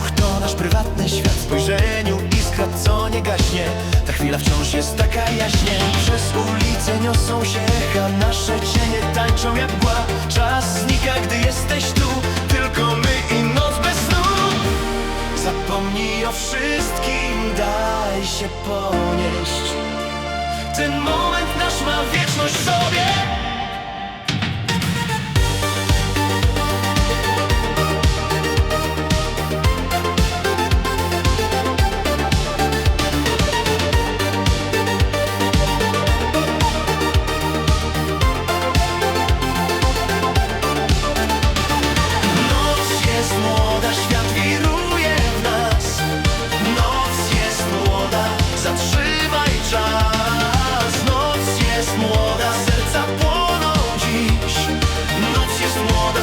Ruch to nasz prywatny świat. W spojrzeniu iskra, co nie gaśnie. Ta chwila wciąż jest taka jaśnie. Przez ulice niosą się echa. Nasze cienie tańczą jak mgła. Czas znika, gdy jesteś tu. Tylko my i noc bez snu. Zapomnij o wszystkim, daj się ponieść. Ten moment nasz ma wieczność w sobie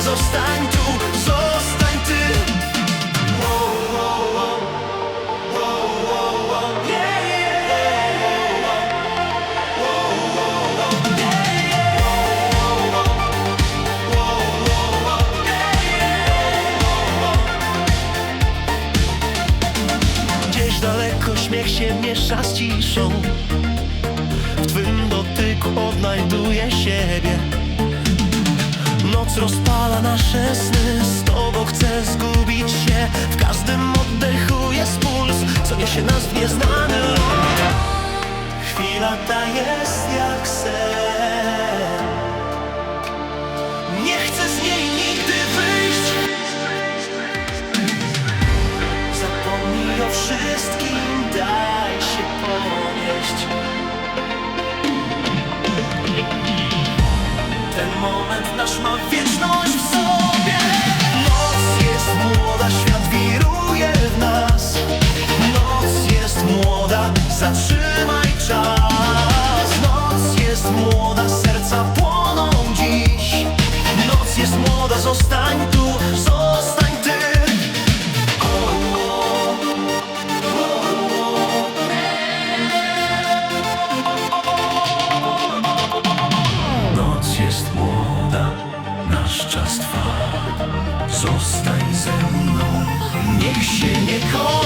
zostań tu, zostań ty. Gdzieś daleko śmiech się miesza z ciszą W twym dotyku odnajduję siebie Rozpala nasze sny. Z tobą chcę zgubić się. W każdym oddechu jest puls Co niesie nas w nieznany lot. Chwila ta jest jak sen. Nie chcę z niej nigdy wyjść. Zapomnij o wszystkim Daj się ponieść. Ten moment nasz ma wieczność w sobie. Noc jest młoda, świat wiruje w nas. Noc jest młoda, zatrzyma call